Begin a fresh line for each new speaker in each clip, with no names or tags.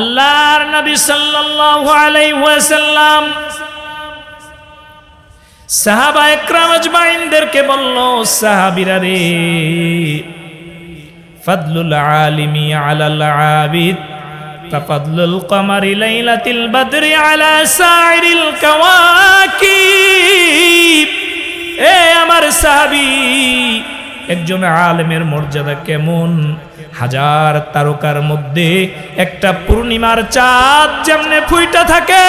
আল্লাহর নবী সাল্লাল্লাহু আলাইহি ওয়াসাল্লাম সাহাবা একরাম আজমাইনদেরকে বলল, সাহাবীরা রে, ফাদলুল আলিমি আলাল আবিদ কাফাদলুল কমারি লাইলাতিল বদরি আলা সাইরিল কাওয়াকিব। এ আমার সাহাবী, একজন আলেমের মর্যাদা কেমন? হাজার তারকার মধ্যে একটা পূর্ণিমার চাঁদ যেমনে ফুইটা থাকে।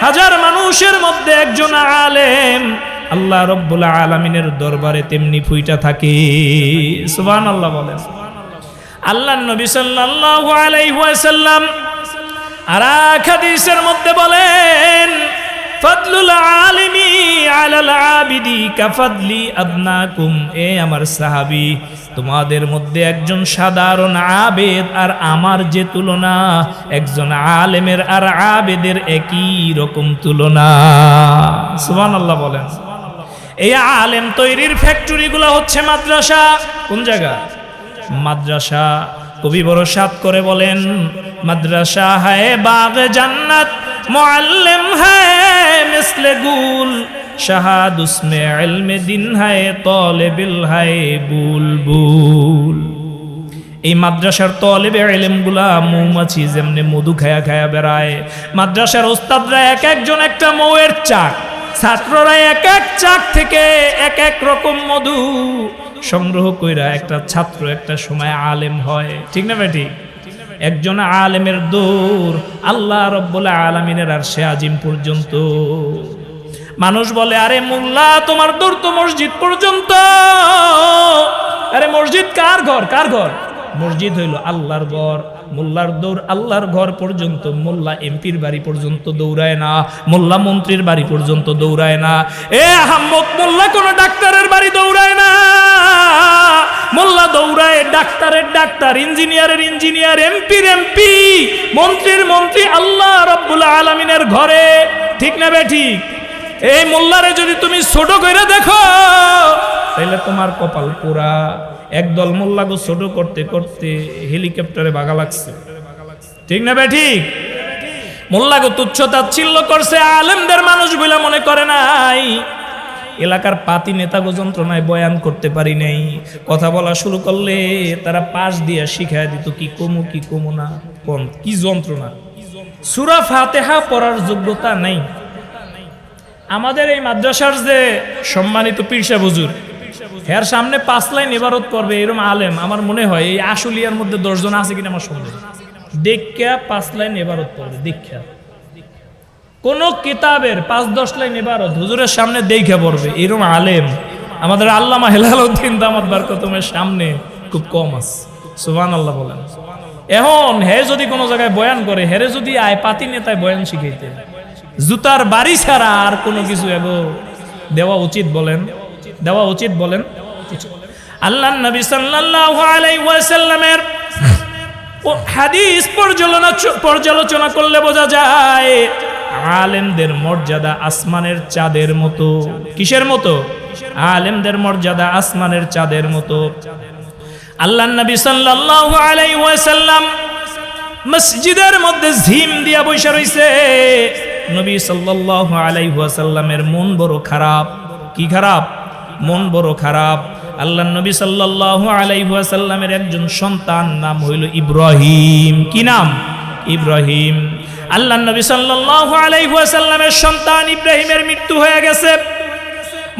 হাজার মানুষের মধ্যে একজন আলেম আল্লাহ রব্বুল আলমিনের দরবারে তেমনি ফুইটা থাকে। সুবান আল্লাহ বলেন। আল্লাহ নবী আলাইহি ওয়াসাল্লাম আর হাদিসের মধ্যে বলেন ফাদলুল আলিমি আলাল আবিদি আদনাকুম এ আমার সাহাবী, তোমাদের মধ্যে একজন সাধারণ আবেদ আর আমার যে তুলনা, একজন আলেমের আর আবেদের একই রকম তুলনা। সুবহানাল্লাহ বলেন। এই আলেম তৈরির ফ্যাক্টরিগুলো হচ্ছে মাদ্রাসা। কোন জায়গা? মাদ্রাসা। কবি বড় সাত করে বলেন, মাদ্রাসা হায় বাগ জান্নাত মুআল্লিম হায় মিসলে গুল, শাহাদ উসমে ইলমে দিন হায় তলেবিল হায় বুলবুল এই মাদ্রাসার তলেবে এলেমগুলা মৌমাছি যেমনি মধু খায়া খায়া বেড়ায়, মাদ্রাসার ওস্তাদরা এক একজন একটা মৌয়ের চাক, ছাত্ররা এক এক চাক থেকে এক এক রকম মধু সংগ্রহ কইরা একটা ছাত্র একটা সময় আলেম হয়। ঠিক না বেটি একজন আলেমের দৌড় আল্লাহ রব্বুল আলমিনের আর সে আজিম পর্যন্ত। মানুষ বলে, আরে মোল্লা, তোমার দৌড় তো মসজিদ পর্যন্ত। আরে মসজিদ কার ঘর? কার ঘর? মসজিদ হইল আল্লাহর ঘর। মোল্লার দৌড় আল্লাহর ঘর পর্যন্ত। মোল্লা এমপির বাড়ি পর্যন্ত দৌড়ায় না। মোল্লা মন্ত্রীর বাড়ি পর্যন্ত দৌড়ায় না। এ আহম্মদ মোল্লা কোনো ডাক্তারের বাড়ি দৌড়ায় না। মোল্লা দৌড়ায়, ডাক্তারের ডাক্তার, ইঞ্জিনিয়ারের ইঞ্জিনিয়ার, এমপির এমপি, মন্ত্রীর মন্ত্রী, আল্লাহ রব্বুল আলমিনের ঘরে। ঠিক না ঠিক? এই মোল্লারে যদি তুমি ছোট করে দেখো তাহলে তোমার কপাল পোড়া একদল মোল্লাগো ছোট করতে করতে হেলিকপ্টারে বাগা লাগছে। ঠিক না ঠিক? মোল্লাগো তুচ্ছ তাচ্ছিল্য করছে, আলেমদের মানুষ বলে মনে করে নাই। এলাকার পাতি নেতাগো যন্ত্রণায় বয়ান করতে পারি নাই। কথা বলা শুরু করলে তারা পাশ দিয়ে শিখায় দিত, কি কমু কি কমু না, কোন, কি যন্ত্রণা? সুরা ফাতেহা পড়ার যোগ্যতা নাই। আমাদের এই মাদ্রাসার যে সম্মানিত পীরসা হুজুর এর সামনে পাঁচ লাইন এবারত করবে এরকম আলেম। আমার মনে হয় এই আশুলিয়ার মধ্যে দশজন আছে কিনা আমার সন্দেহ। দেখা পাঁচ লাইন এবারত করবে দীক্ষা কোন কিতাবের পাঁচ দশ লাইন এবারত হুজুরের সামনে দেখে পড়বে। এরকম আলেম। আমাদের আল্লামা হেলাল উদ্দিন দামাত বারকতমের সামনে খুব কম আছে। সুবান আল্লাহ বলেন। এখন হে যদি কোনো জায়গায় বয়ান করে, হেরে যদি আয় পাতি নেতায় বয়ান শিখাইতে, জুতার বাড়ি ছাড়া আর কোনো কিছু এগো দেওয়া উচিত বলেন। দেওয়া উচিত বলেন। আল্লাহ নবী সাল্লাল্লাহু আলাইহি ওয়াসাল্লামের হাদিস পর্যালোচনা পর্যালোচনা করলে বোঝা যায় আলেমদের মর্যাদা আসমানের চাঁদের মতো। কিসের মতো? আলেমদের মর্যাদা আসমানের চাঁদের মতো। আল্লাহ নবী সাল্লাল্লাহু আলাইহি ওয়াসাল্লাম মসজিদের মধ্যে ঝিম দিয়া বৈশা রইছে। নবী সাল্লাল্লাহু আলাইহি ওয়াসাল্লামের মন বড় খারাপ। কি খারাপ? মন বড় খারাপ। আল্লাহ নবী সাল্লাল্লাহু আলাইহি ওয়াসাল্লামের একজন সন্তান নাম হইল ইব্রাহিম। কি নাম? ইব্রাহিম। আল্লাহ নবী ওয়াসাল্লামের সন্তান ইব্রাহিমের মৃত্যু হয়ে গেছে।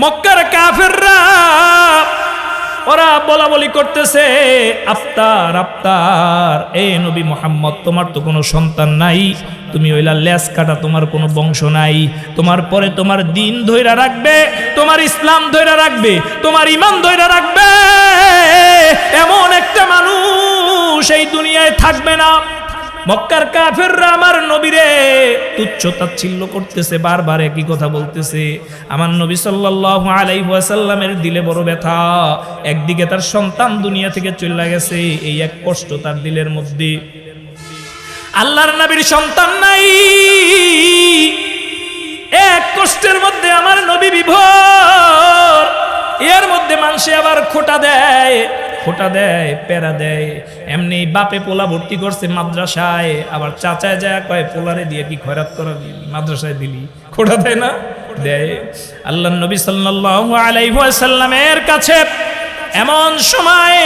মক্কার কাফেররা, ওরা বলা বলি করতেছে, আফতার আফতার, এ নবী মোহাম্মদ, তোমার তো কোনো সন্তান নাই। তুমি ওইলা লেস কাটা তোমার কোনো বংশ নাই। তোমার পরে তোমার দিন ধৈরা রাখবে, তোমার ইসলাম ধৈরা রাখবে, তোমার ইমান ধৈরা রাখবে। এমন একটা মানুষ এই দুনিয়ায় থাকবে না। মক্কার কাফেররা আমার নবীরে তুচ্ছ তাচ্ছিল্য করতেছে, বারবার একই কথা বলতেছে। আমার নবী সাল্লাল্লাহু আলাইহি ওয়াসাল্লামের দিলে বড় ব্যথা। একদিকে তার সন্তান দুনিয়া থেকে চলে গেছে, এই এক কষ্ট তার দিলের মধ্যে। আল্লাহর নবীর সন্তান নাই। এক কষ্টের মধ্যে আমার নবী বিভোর। এর মধ্যে মানুষে আবার খোটা দেয়। খোটা দেয় প্যারা দেয়। এমনি বাপে পোলা ভর্তি করছে মাদ্রাসায়, আবার চাচায় যায় কয়, পোলারে দিয়ে কি খয়রাত করাবি মাদ্রাসায় দিলি? খোটা দেয় না? দেয়। আল্লাহ নবী সাল্লাল্লাহু আলাইহি ওয়াসাল্লামের কাছে এমন সময়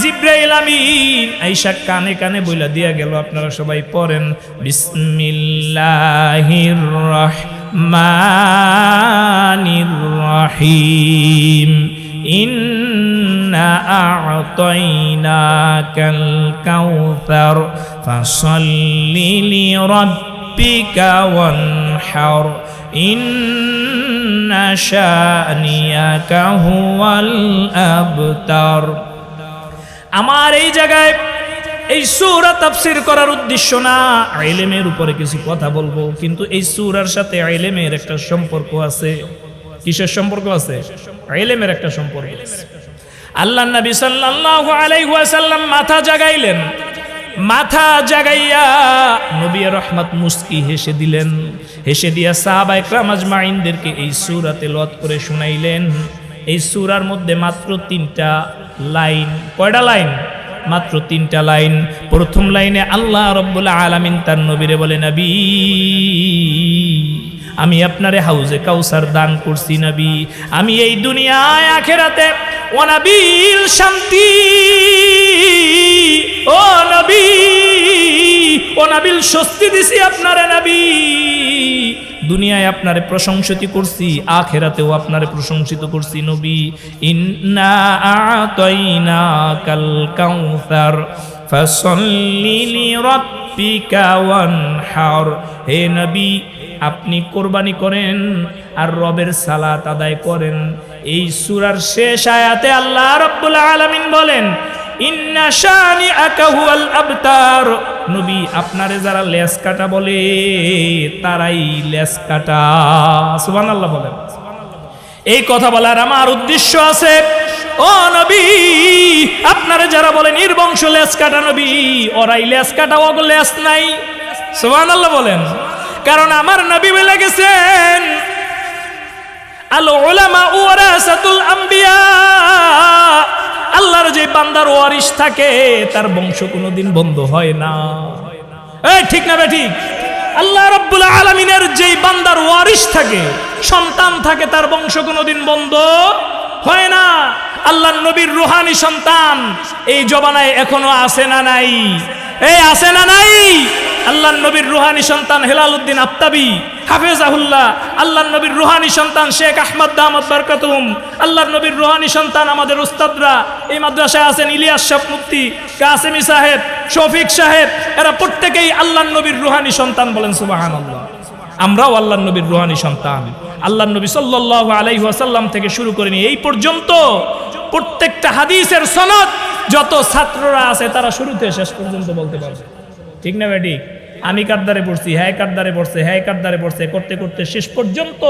জিব্রাইল আমিন আইসা কানে কানে বইলা দিয়া গেল, আপনারা সবাই পড়েন বিসমিল্লাহির রহমানির রহিম। ইন্না আ'তাইনাকাল কাউসার ফাসাল্লি লিরাব্বিকা ওয়ানহার ইন্না শানিয়াকা হুয়াল আবতার আমার এই জায়গায় এই সুরা তাফসির করার উদ্দেশ্য না আইলেমের উপরে কিছু কথা বলব, কিন্তু এই সুরার সাথে আইলেমের একটা সম্পর্ক আছে। কিসের সম্পর্ক আছে? আইলেমের একটা সম্পর্ক আল্লাহ নবী সাল্লাল্লাহু আলাইহি ওয়াসাল্লাম মাথা জাগাইলেন। মাথা জাগাইয়া নবী রহমত মুস্কি হেসে দিলেন। হেসে দিয়া সাহাবা একরাম আজমাইনদেরকে এই সূরা তেলাওয়াত করে শুনাইলেন। এই সূরার মধ্যে মাত্র তিনটা লাইন। কয়টা লাইন? মাত্র তিনটা লাইন। প্রথম লাইনে আল্লাহ রব্বুল আলামিন তার নবীরে বলে, নবী আমি আপনারে হাউজে কাউসার দান করছি নবী। আমি এই দুনিয়ায়, আখেরাতে অনাবিল শান্তি। ও নবী, অনাবিল স্বস্তি দিছি আপনারে নবী। দুনিয়ায় আপনারে প্রশংসিত করছি, আখেরাতেও আপনারে প্রশংসিত করছি নবী। ইন্না আতাইনা কাল কাউসার, ফাসাল্লি লিরাব্বিকা ওয়ানহার। হে নবী আপনি কোরবানি করেন আর রবের সালাত আদায় করেন। এই সুরার শেষ আয়াতে আল্লাহ রাব্বুল আলামিন বলেন নবী আপনারে যারা কাটা বলে, তারাই কাটা। সুবহানাল্লাহ বলেন। এই কথা বলার আমার উদ্দেশ্য আছে যারা নির্বংশ লেস কাটা নবী, ওরাই লেস কাটা ও লেস নাই। সুবহানাল্লাহ বলেন। কারণ আমার নবী বলে গেছেন, আল ওলামা ওয়ারাসাতুল আম্বিয়া। আল্লাহর যে বান্দার ওয়ারিশ থাকে, তার বংশ কোনোদিন বন্ধ হয় না। এই ঠিক না বে ঠিক? আল্লাহ রব্বুল আলমিনের যেই বান্দার ওয়ারিশ থাকে, সন্তান থাকে, তার বংশ কোনোদিন বন্ধ হয় না। আল্লাহ নবীর রুহানি সন্তান। এই জবানায় এখনও আছে না নাই? এই আছে না নাই? আল্লাহ নবীর রুহানি সন্তান হেলাল উদ্দিন আফতাবি, হাফেজাহুল্লাহ। আল্লাহ নবীর রুহানি সন্তান শেখ আহমদ দামদ বরকাতুম আল্লাহ নবীর রুহানি সন্তান আমাদের উস্তাদরা। এই মাদ্রাসায় আছেন ইলিয়াস শাহ মুফতি কাসেমি সাহেব, শফিক সাহেব। এরা প্রত্যেকেই আল্লাহ নবীর রুহানি সন্তান বলেন সুবাহান আমরাও আল্লাহ নবীর রুহানি সন্তান। আল্লাহ নবী সাল্লাহ আলাইহি ওয়াসাল্লাম থেকে শুরু করে নিয়ে এই পর্যন্ত প্রত্যেকটা হাদিসের সনদ যত ছাত্ররা আছে তারা শুরুতে শেষ পর্যন্ত বলতে পারবে। ঠিক না বেটি? আমি কাদ্দারে পড়ছি? হ্যাঁ কাদ্দারে পড়ছে? হ্যাঁ কাদ্দারে পড়ছে? করতে করতে শেষ পর্যন্ত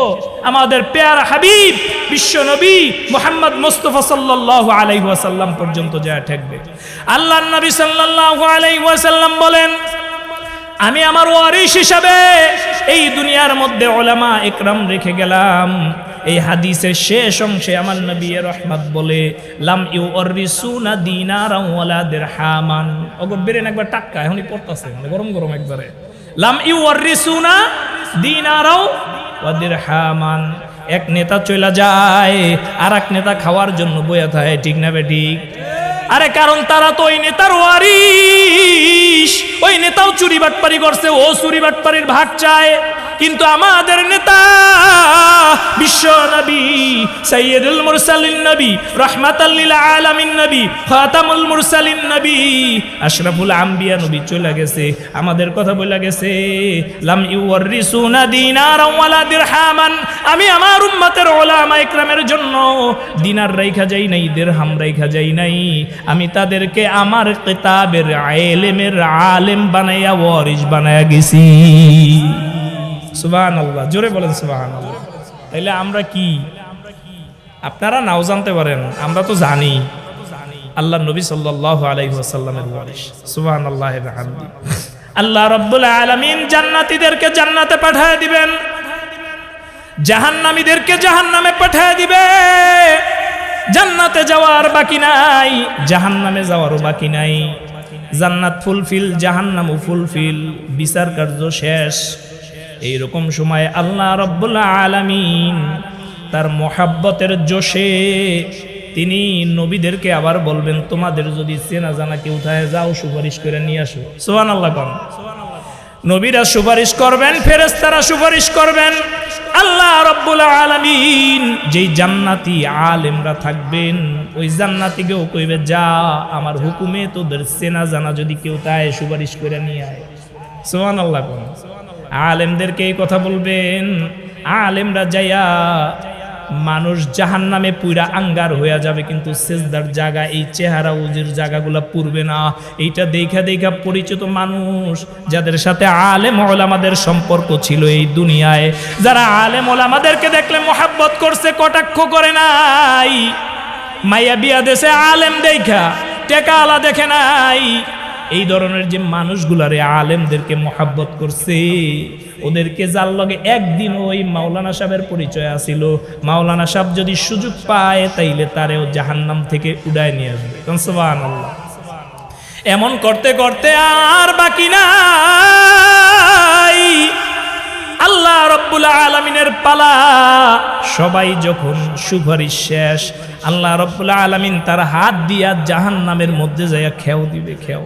আমাদের পেয়ার হাবিব, বিশ্ব নবী মোহাম্মদ মুস্তফা সাল্লাল্লাহু আলাইহি ওয়াসাল্লাম পর্যন্ত যা ঠেকবে। আল্লাহ নবী সাল্লাল্লাহু আলাইহি ওয়াসাল্লাম বলেন, আমি আমার ওয়ারিস হিসাবে এই দুনিয়ার মধ্যে ওলামা একরাম রেখে গেলাম। এই হাদিসের শেষ অংশে আমার নবী রহমত বলে, লাম ইউ অরিসুনা দিনার ওয়ালা দিরহামান। ওগো, বেরেন একবার টাক্কা এখনই পড়তাছে মানে গরম গরম একবারে। লাম ইউ অরিসুনা দিনারাও ওয়া দিরহামান। এক নেতা চলে যায় আর এক নেতা খাওয়ার জন্য বইয়া থাকে, ঠিক না বে ঠিক? আরে কারণ তারা তো ওই নেতার ওয়ারিশ, ওই নেতাও চুরি বাটপারি করছে, ও চুরি বাটপারির ভাগ চায়। কিন্তু আমাদের নেতা বিশ্ব নবী সৈয়দুল মুরসালিন নবী রহমাতাল্লিল আলামিন নবী, খাতামুল মুরসালিন নবী, আশরাফুল আম্বিয়া নবী চলে গেছে, আমাদের কথা বলে গেছে, লাম ইউরিসুনা দিনার ওয়ালা দিরহামান, আমি আমার উম্মতের ওলামা ইকরামের জন্য দিনার রাইখা যাই নাই, দিরহাম রাইখা যাই নাই, আমি তাদেরকে আমার কিতাবের আলেমের আলেম বানাইয়া ওয়ারিস বানাইয়া গেছি। সুবাহান আল্লাহ জোরে বলেন সুবাহান আল্লাহ তাইলে আমরা কি? আপনারা নাও জানতে পারেন, আমরা তো জানি। আল্লাহ নবী ওয়াসাল্লামের ওয়ারিস সুবহানাল্লাহি ওয়া বিহামদি আল্লাহ রাব্বুল আলামিন জান্নাতীদেরকে জান্নাতে পাঠায় দিবেন। জাহান্নামীদেরকে জাহান্নামে পাঠায় দিবে। জান্নাতে যাওয়ার বাকি নাই, জাহান্নামে যাওয়ারও বাকি নাই। জান্নাত ফুলফিল, জাহান্নামও ফুলফিল। বিচার কার্য শেষ। এইরকম সময় আল্লাহ রব্বুল আলামিন তার মোহাব্বতের জোশে তিনি নবীদেরকে আবার বলবেন, তোমাদের যদি চেনা জানা কেউ থাকে, যাও সুপারিশ করে নিয়ে আসো। সোহান আল্লাহ কন। নবীরা সুপারিশ করবেন, ফেরেশতারা সুপারিশ করবেন। আল্লাহ রব্বুল আলামিন যেই জান্নাতি আলেমরা থাকবেন, ওই জান্নাতিকেও কইবে, যা, আমার হুকুমে তোদের চেনা জানা যদি কেউ তাই সুপারিশ করে নিয়ে আয়। সোহান আল্লাহ কোন। আলেমদেরকে এই কথা বলবেন, আলেমরা যাইয়া মানুষ জাহান নামে পুরা আঙ্গার হইয়া যাবে, কিন্তু সেজদার জায়গা, এই চেহারা উজির জায়গাগুলো পুরবে না। এইটা দেখা দেখা পরিচিত মানুষ, যাদের সাথে আলেম ওলামাদের সম্পর্ক ছিল এই দুনিয়ায়। যারা আলেম ওলামাদেরকে দেখলে মোহাব্বত করছে, কটাক্ষ করে নাই। মাইয়া বিয়া দেশে আলেম দেখা, টেকা আলা দেখে নাই। এই ধরনের যে মানুষগুলারে, আলেমদেরকে মোহাব্বত করছে, ওদেরকে যার লগে একদিন ওই মাওলানা সাহেবের পরিচয় আসিল মাওলানা সাহেব যদি সুযোগ পায়, তাইলে তারেও জাহান্নাম থেকে উড়ায় নিয়ে আসবে। সুবহানাল্লাহ। এমন করতে করতে আর বাকি নাই। আল্লাহ রব্বুল আলমিনের পালা সবাই যখন সুপারিশ শেষ, আল্লাহ রব্বুল আলমিন তার হাত দিয়া জাহান নামের মধ্যে যাইয়া খেও দিবে, খেও।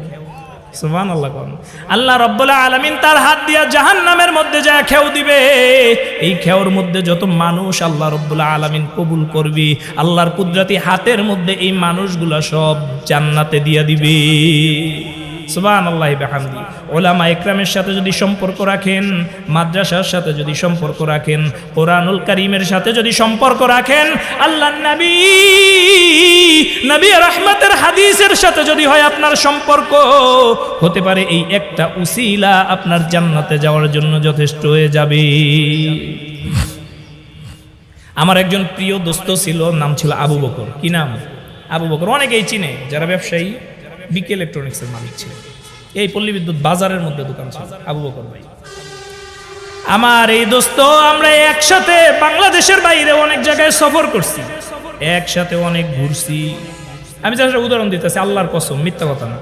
সুবহান আল্লাহ কোন আল্লাহ রব্বুল্লাহ আলমিন তার হাত দিয়া জাহান নামের মধ্যে যা খেউ দিবে, এই খেওর মধ্যে যত মানুষ আল্লাহ রব্বুল্লাহ আলমিন কবুল করবি, আল্লাহর কুদরাতি হাতের মধ্যে এই মানুষগুলা সব জান্নাতে দিয়া দিবে। সুবান আল্লাহ বেহামদি। ওলামা একরামের সাথে যদি সম্পর্ক রাখেন, মাদ্রাসার সাথে যদি সম্পর্ক রাখেন, কোরআনুল করিমের সাথে যদি সম্পর্ক রাখেন, আল্লাহ নবী নবী রহমতের হাদিসের সাথে যদি হয় আপনার সম্পর্ক, হতে পারে এই একটা উসিলা আপনার জান্নাতে যাওয়ার জন্য যথেষ্ট হয়ে যাবে। আমার একজন প্রিয় দোস্ত ছিল, নাম ছিল আবু বকর। কি নাম? আবু বকর, অনেকেই চিনে, যারা ব্যবসায়ী। বিকে ইলেকট্রনিক্সের মালিক ছিল এই পল্লী বিদ্যুৎ বাজারের মধ্যে দোকান ছিল, আবু বকর ভাই। আমার এই দোস্ত, আমরা একসাথে বাংলাদেশের বাইরে অনেক জায়গায় সফর করছি, একসাথে অনেক ঘুরছি। আমি যার উদাহরণ দিতেছি, আল্লাহর কসম, মিথ্যা কথা না।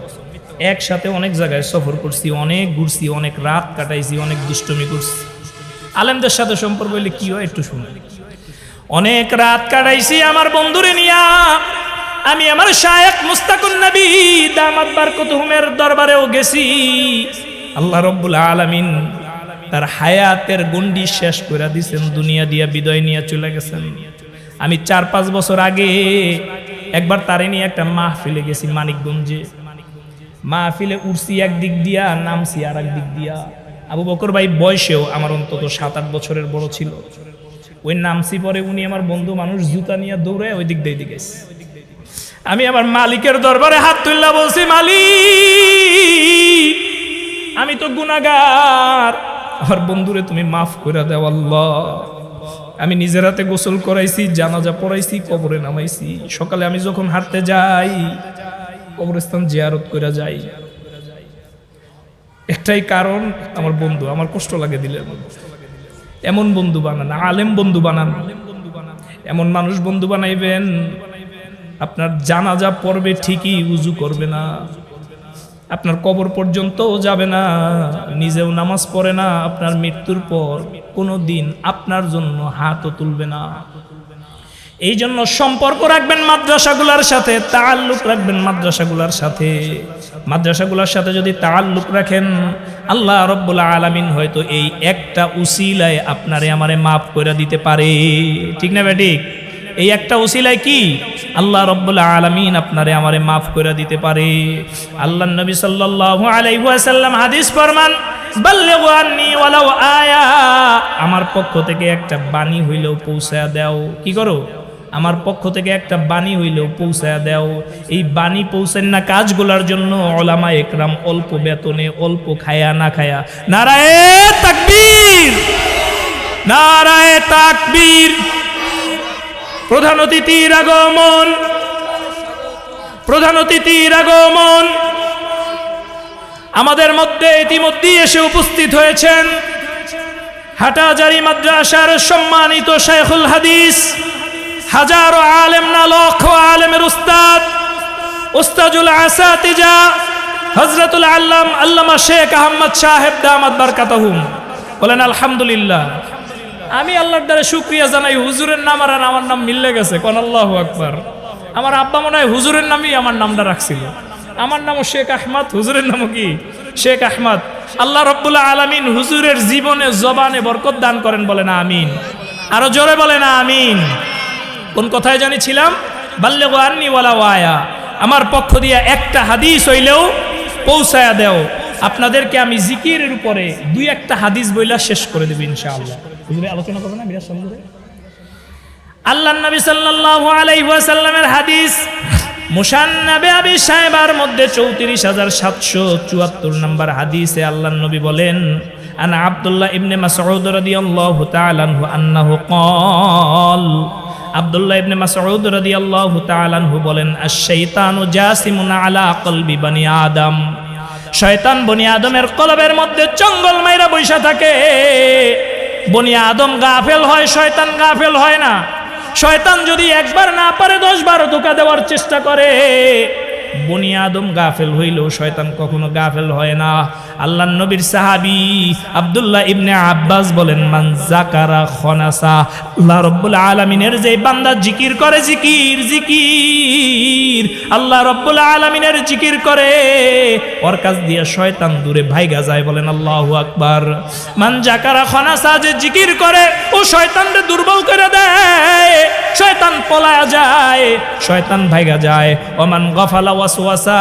একসাথে অনেক জায়গায় সফর করছি, অনেক ঘুরছি, অনেক রাত কাটাইছি, অনেক দুষ্টমি করছি। আলেমদের সাথে সম্পর্ক হইলে কি হয় একটু শুনে অনেক রাত কাটাইছি আমার বন্ধুরে নিয়া আমি আমার শায়েক মুস্তাকুন নবী দামাত বারকতুহুমের দরবারেও গেছি। আল্লাহ রব্বুল আলামিন তার হায়াতের গন্ডি শেষ করে দিছেন, দুনিয়া দিয়া বিদায় নিয়ে চলে গেছেন। আমি চার পাঁচ বছর আগে একবার তারে নিয়ে একটা মাহফিলে গেছি মানিকগঞ্জে। মাহফিলে এক দিক দিয়া, নামছি আর দিক দিয়া। আবু বকর ভাই বয়সেও আমার অন্তত সাত আট বছরের বড় ছিল। ওই নামছি পরে উনি আমার বন্ধু মানুষ জুতা নিয়ে দৌড়ে ওই দিক দিয়ে দিকে আমি আমার মালিকের দরবারে হাত তুললা বলছি, মালিক, আমি তো গুনাগার আমার বন্ধুরে তুমি মাফ করে দাও, আল্লাহ। আমি নিজের হাতে গোসল করাইছি, জানাজা পড়াইছি, কবরে নামাইছি। সকালে আমি যখন হাঁটতে যাই, কবরস্থান জিয়ারত করে যাই। একটাই কারণ, আমার বন্ধু, আমার কষ্ট লাগে দিলে এমন বন্ধু বানান, আলেম বন্ধু বানান। এমন মানুষ বন্ধু বানাইবেন আপনার জানাজা পড়বে ঠিকই, উজু করবে না। আপনার কবর পর্যন্তও যাবে না, নিজেও নামাজ পড়ে না, আপনার মৃত্যুর পর কোনো দিন আপনার জন্য হাতও তুলবে না। এই জন্য সম্পর্ক রাখবেন মাদ্রাসাগুলার সাথে তাল্লুক রাখবেন মাদ্রাসাগুলার সাথে। মাদ্রাসাগুলার সাথে যদি তাল্লুক রাখেন, আল্লাহ রব্বুল আলামিন হয়তো এই একটা উসিলায় আপনারে আমারে মাফ করে দিতে পারে। ঠিক না বেঠিক এই একটা উসিলায় কি? আল্লাহ রব্বুল আলামিন আপনারে আমারে মাফ করে দিতে পারে। আল্লাহ নবী সাল্লাল্লাহু আলাইহি ওয়াসাল্লাম হাদিস ফরমান আমার পক্ষ থেকে একটা বাণী হইলেও পৌঁছায়া দাও। কি করো? আমার পক্ষ থেকে একটা বাণী হইলেও পৌঁছায়া দাও। এই বাণী পৌঁছেন না কাজগুলোর জন্য ওলামা একরাম অল্প বেতনে, অল্প খায়া, না খায়া। নারায়ে তাকবীর! নারায়ে তাকবীর! প্রধান অতিথির আগমন। প্রধান অতিথির আগমন। আমাদের মধ্যে ইতিমধ্যে এসে উপস্থিত হয়েছেন হাটাজারি মাদ্রাসার সম্মানিত শেখুল হাদিস, হাজারো আলেম না, লক্ষ আলেমের উস্তাদ উস্তাজুল আসাতিজা হজরতুল আল্লাম, আল্লামা শেখ আহমদ সাহেব দামাত বারকাতাহুম। বলেন, আলহামদুলিল্লাহ। আমি আল্লাহর দ্বারা শুক্রিয়া জানাই, হুজুরের নাম আর আমার নাম মিললে গেছে, কোন আল্লাহ আকবর। আমার আব্বা মনে হয় হুজুরের নামই আমার নামটা রাখছিল। আমার নামও শেখ আহমদ, হুজুরের নামও কি? শেখ আহমদ। আল্লাহ রব্বুল্লাহ আলমিন হুজুরের জীবনে জবানে বরকত দান করেন, বলেন আমিন। আরও জোরে বলেন আমিন। কোন কথায় জানি ছিলাম আন্নি ওয়ালা ওয়ায়া। আমার পক্ষ দিয়ে একটা হাদিস হইলেও পৌঁছায়া দেও। আপনাদেরকে আমি জিকিরের উপরে দুই একটা হাদিস বইলা শেষ করে দেব ইনশাআল্লাহ। হুজুরে আলোচনা করবে না বিরাট আল্লাহ নবী সাল্লাল্লাহু আলাইহি ওয়াসাল্লামের হাদিস, মুসান্নাবে আবি সাহেবার মধ্যে চৌত্রিশ হাজার সাতশো চুয়াত্তর নম্বর হাদিসে আল্লাহ নবী বলেন, আন আবদুল্লাহ ইবনে মাসউদ রাদিয়াল্লাহু তাআলা আনহু আন্নাহু ক্বাল। আবদুল্লাহ ইবনে মাসউদ রাদিয়াল্লাহু তাআলা আনহু বলেন, আশ-শাইতানু জাসিমুন আলা কলবি বনি আদম। শয়তান বনি কলবের মধ্যে জঙ্গল মাইরা বৈশা থাকে। বনি আদম গাফেল হয়, শয়তান গাফেল হয় না। শয়তান যদি একবার না পারে দশ বার ধোকা দেওয়ার চেষ্টা করে। বনি আদম গাফেল হইলেও শয়তান কখনো গাফেল হয় না। আল্লাহ নবীর সাহাবি আব্দুল্লাহ ইবনে আব্বাস বলেন, মান জাকারা খনাসা, আল্লাহ রব্বুল আলমিনের যে বান্দা জিকির করে, জিকির জিকির। আল্লাহ রব্বুল আলমিনের জিকির করে, ওর কাছ দিয়ে শয়তান দূরে ভাইগা যায় বলেন আল্লাহ আকবার। মান জাকারা খনাসা যে জিকির করে, ও শয়তানরে দুর্বল করে দেয়। শয়তান পলায়া যায়, শয়তান ভাইগা যায়। ওমান গফালা ওয়াসওয়াসা,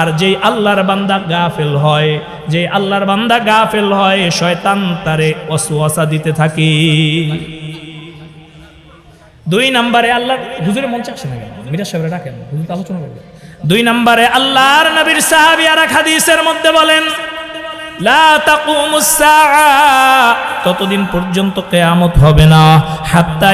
আর যেই আল্লাহর বান্দা গাফেল হয় যে আল্লাহর বান্দা গাফেল হয়, শয়তান তারে ওয়াসওয়াসা দিতে থাকে। দুই নম্বরে আল্লাহ, হুজুরের মঞ্চে আসে না কেন? মিরাজ সাহেবরা ডাকেন, হুজুর আলোচনা করবে। দুই নম্বরে আল্লাহর নবীর সাহাবী আর হাদিসের মধ্যে বলেন ততদিন পর্যন্ত কিয়ামত হবে না। হাত্তা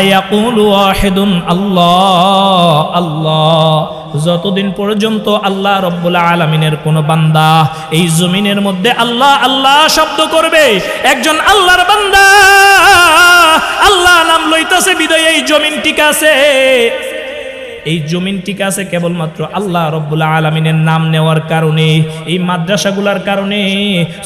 আল্লাহ আল্লাহ। যতদিন পর্যন্ত আল্লাহ রব্বুল আলমিনের কোন বান্দা এই জমিনের মধ্যে আল্লাহ আল্লাহ শব্দ করবে, একজন আল্লাহর বান্দা, আল্লাহ নাম লইতাছে, বিদয় এই জমিন ঠিক আছে। এই জমিন ঠিক আছে কেবলমাত্র আল্লাহ রব্বুল্লা আলমিনের নাম নেওয়ার কারণে, এই মাদ্রাসাগুলার কারণে,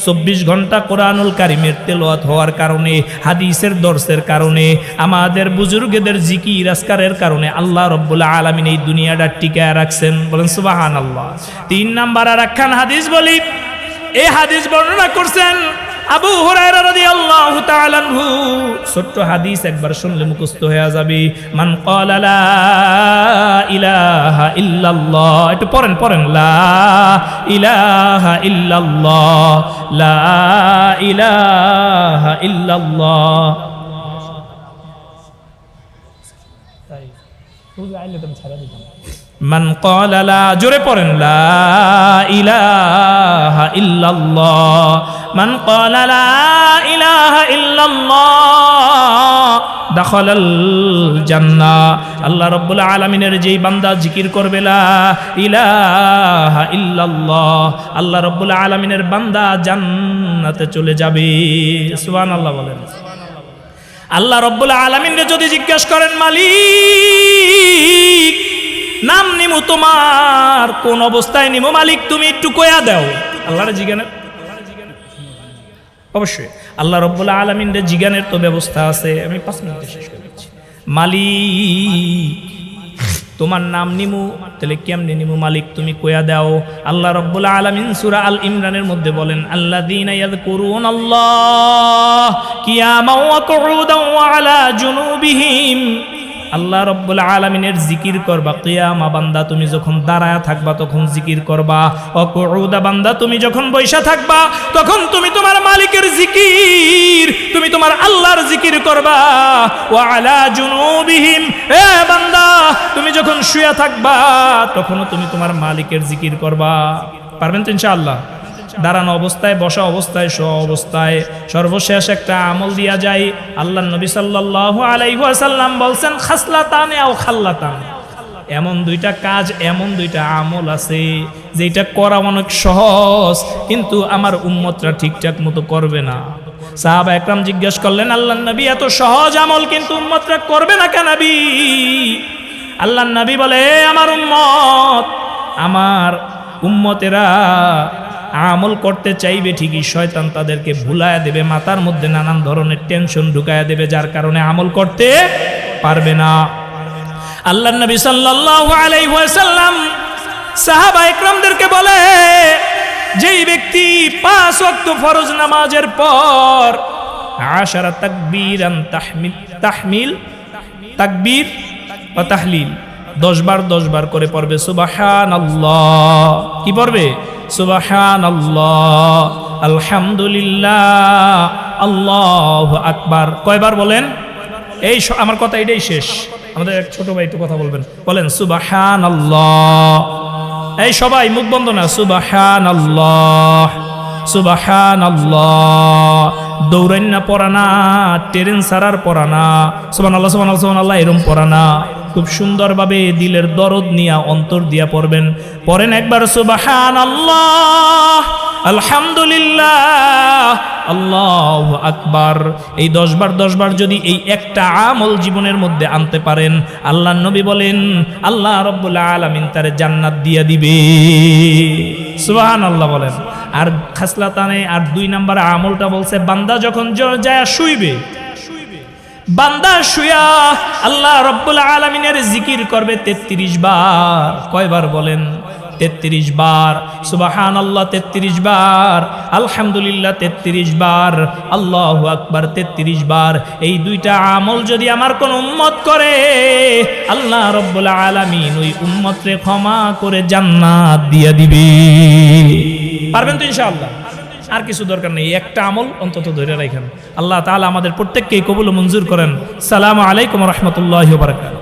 চব্বিশ ঘণ্টা কোরআনুল কারিমের তেলোয়াত হওয়ার কারণে, হাদিসের দর্শের কারণে, আমাদের বুজুর্গদের জিকি রাস্কারের কারণে আল্লাহ রব্বুল্লা আলমিন এই দুনিয়াটা টিকায় রাখছেন। বলেন সুবাহান আল্লাহ তিন নাম্বার আর একখান হাদিস বলি, এই হাদিস বর্ণনা করছেন আবু হুরায়রা রাদিয়াল্লাহু তাআলা আনহু। ছোট্ট হাদিস একবার শুনলে মুখস্থ হয়ে যাবে। মান ক্বালা লা ইলাহা ইল্লাল্লাহ। একটু পড়েন পড়েন। লা ইলাহা ইল্লাল্লাহ। লা ইলাহা ইল্লাল্লাহ। মান ক্বালা লা, জোরে পড়েন, লা ইলাহা ইল্লাল্লাহ। মান ক্বালা লা ইলাহা ইল্লাল্লাহ, দাখালাল জান্নাহ। আল্লাহ রাব্বুল আলামিনের যেই বান্দা জিকির করবে, লা ইলাহা ইল্লাল্লাহ, আল্লাহ রাব্বুল আলামিনের বান্দা জান্নাতে চলে যাবে। সুবহানাল্লাহ বলেন। আল্লাহ রব্বুল আলমিনরে যদি জিজ্ঞেস করেন, মালিক নাম নিমু তোমার, কোন অবস্থায় নিমু মালিক তুমি একটু কয়া দাও। আল্লাহর জিজ্ঞানের অবশ্যই। আল্লাহ রব্বুল আলমিনের জিজ্ঞানের তো ব্যবস্থা আছে। আমি পাঁচ মিনিটে শেষ করে দিচ্ছি। মালিক, তোমার নাম নিমু, তাহলে কেমনি নিমু মালিক তুমি কোয়া দাও? আল্লাহ রব্বুল আলামিন সূরা আল ইমরানের মধ্যে বলেন আল্লাহ কিয়ামান ওয়া কুউদান ওয়া আলা জুনুবিহিম। আল্লাহ রব্বুল আলমিনের জিকির করবা। কিয়ামা বান্দা, তুমি যখন দাঁড়ায় থাকবা, তখন জিকির করবা। অকুদা বান্দা, তুমি যখন বৈশা থাকবা, তখন তুমি তোমার মালিকের জিকির, তুমি তোমার আল্লাহর জিকির করবা। ও আলা জুনুবিহিম, এ বান্দা, তুমি যখন শুয়ে থাকবা, তখনও তুমি তোমার মালিকের জিকির করবা। পারবেন তো ইনশাআল্লাহ? দাঁড়ানো অবস্থায়, বসা অবস্থায় স অবস্থায়। সর্বশেষ একটা আমল দিয়া যায় আল্লাহ নবী সাল্লাল্লাহু আলাইহি ওয়াসাল্লাম বলছেন, খাসলাতানে আও খাল্লাতান। এমন দুইটা কাজ, এমন দুইটা আমল আছে যেটা করা অনেক সহজ, কিন্তু আমার উম্মতরা ঠিকঠাক মতো করবে না। সাহাবা একরাম জিজ্ঞেস করলেন আল্লাহ নবী, এত সহজ আমল কিন্তু উম্মতরা করবে না কেন নবী? আল্লাহ নবী বলে, "এ আমার উম্মত, আমার উম্মতেরা আমল করতে চাইবে ঠিকই, শয়তান তাদেরকে ভুলায় দেবে, মাথার মধ্যে নানান ধরনের টেনশন ঢুকায় দেবে, যার কারণে আমল করতে পারবে না। আল্লাহ নবী সাল্লাল্লাহু আলাইহি ওয়াসাল্লাম সাহাবা একরামদেরকে বলে, যেই ব্যক্তি পাঁচ ওয়াক্ত ফরজ নামাজের পর আশারা তাকবীরান তাহমিল তাহমিল, তাকবীর ও তাহলিল দশ বার দশ বার করে পড়বে সুবাহান আল্লাহ কি পড়বে? সুবাহান আল্লাহ আলহামদুলিল্লাহ। আল্লাহ আকবার। কয়বার বলেন? এই আমার কথা এটাই শেষ। আমাদের এক ছোট ভাই একটু কথা বলবেন। বলেন সুবাহান আল্লাহ এই সবাই, মুখ বন্ধ না। সুবাহান আল্লাহ সুবাহান দৌড়ান্না পড়ানা ট্রেন সারার পড়ানা সুবান আল্লাহ সুবান আল্লাহ সুবান আল্লাহ এরম পড়ানা খুব সুন্দরভাবে দিলের দরদ নিয়া অন্তর দিয়া পড়বেন। পড়েন একবার সুবাহান আল্লাহ আলহামদুলিল্লাহ, আল্লাহ আকবার। এই দশবার দশবার যদি এই একটা আমল জীবনের মধ্যে আনতে পারেন, আল্লাহ নবী বলেন, আল্লাহ রব্বুল্লাহ আলমিন তারে জান্নাত দিয়া দিবে। সুবাহান আল্লাহ বলেন। আর খাসলাতানে আর দুই নাম্বার আমলটা বলছে, বান্দা যখন যায় শুইবে বান্দা শুয়া আল্লাহ রব্বুল আলমিনের জিকির করবে তেত্রিশ বার। কয়বার বলেন? তেত্রিশ বার। সুবাহান আল্লাহ তেত্রিশ বার। আলহামদুলিল্লাহ, তেত্রিশ বার। আল্লাহ আকবার, তেত্রিশ বার। এই দুইটা আমল যদি আমার কোন উম্মত করে, আল্লাহ রব্বুল আলমিন ওই উম্মতরে ক্ষমা করে জান্নাত দিয়া দিবে। পারবেন তো ইনশাআল্লাহ? আর কিছু দরকার নেই। একটা আমল অন্তত ধরে রাখেন। আল্লাহ তালা আমাদের প্রত্যেককেই কবুল মঞ্জুর করেন। সালাম আলাইকুম রহমতুল্লাহ বারাকাতুহু।